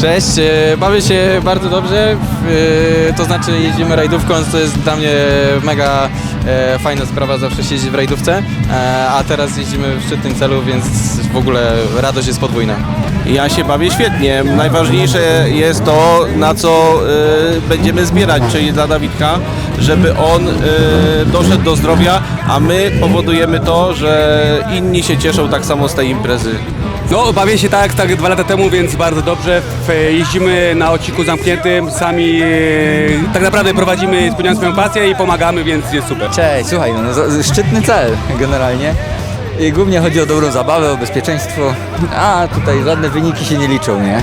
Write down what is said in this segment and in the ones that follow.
Cześć, e, bawię się bardzo dobrze, e, to znaczy jeździmy rajdówką, co jest dla mnie mega e, fajna sprawa, zawsze jeździ w rajdówce, e, a teraz jeździmy w szczytnym celu, więc w ogóle radość jest podwójna. Ja się bawię świetnie. Najważniejsze jest to, na co y, będziemy zbierać, czyli dla Dawidka, żeby on y, doszedł do zdrowia, a my powodujemy to, że inni się cieszą tak samo z tej imprezy. No, bawię się tak, tak dwa lata temu, więc bardzo dobrze. W- Jeździmy na odcinku zamkniętym, sami e, tak naprawdę prowadzimy, spełniamy swoją pasję i pomagamy, więc jest super. Cześć, słuchaj, no, szczytny cel generalnie. I głównie chodzi o dobrą zabawę, o bezpieczeństwo, a tutaj żadne wyniki się nie liczą, nie?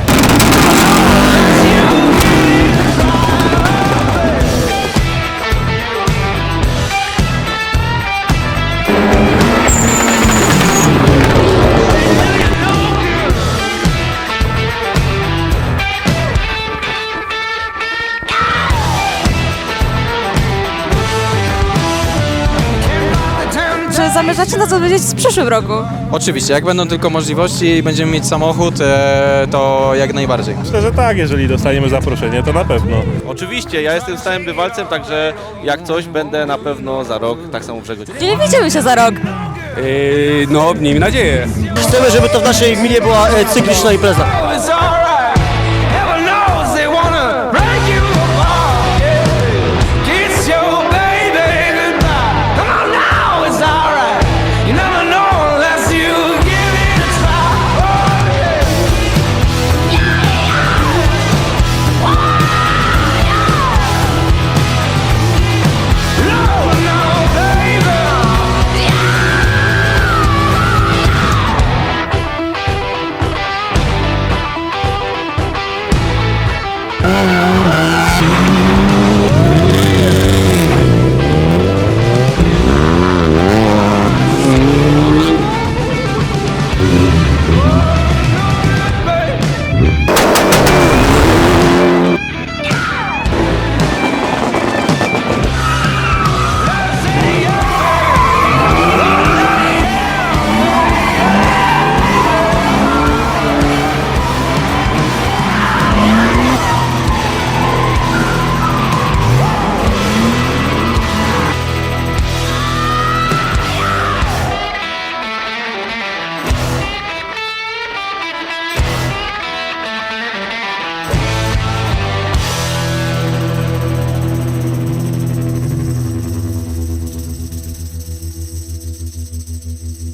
Zamierzacie nas odwiedzić w przyszłym roku? Oczywiście, jak będą tylko możliwości i będziemy mieć samochód, e, to jak najbardziej. Myślę, że tak, jeżeli dostaniemy zaproszenie, to na pewno. Oczywiście, ja jestem stałym bywalcem, także jak coś będę na pewno za rok tak samo w. Gdzie widzimy się za rok? E, No, miejmy nadzieję. Chcemy, żeby to w naszej gminie była e, cykliczna impreza.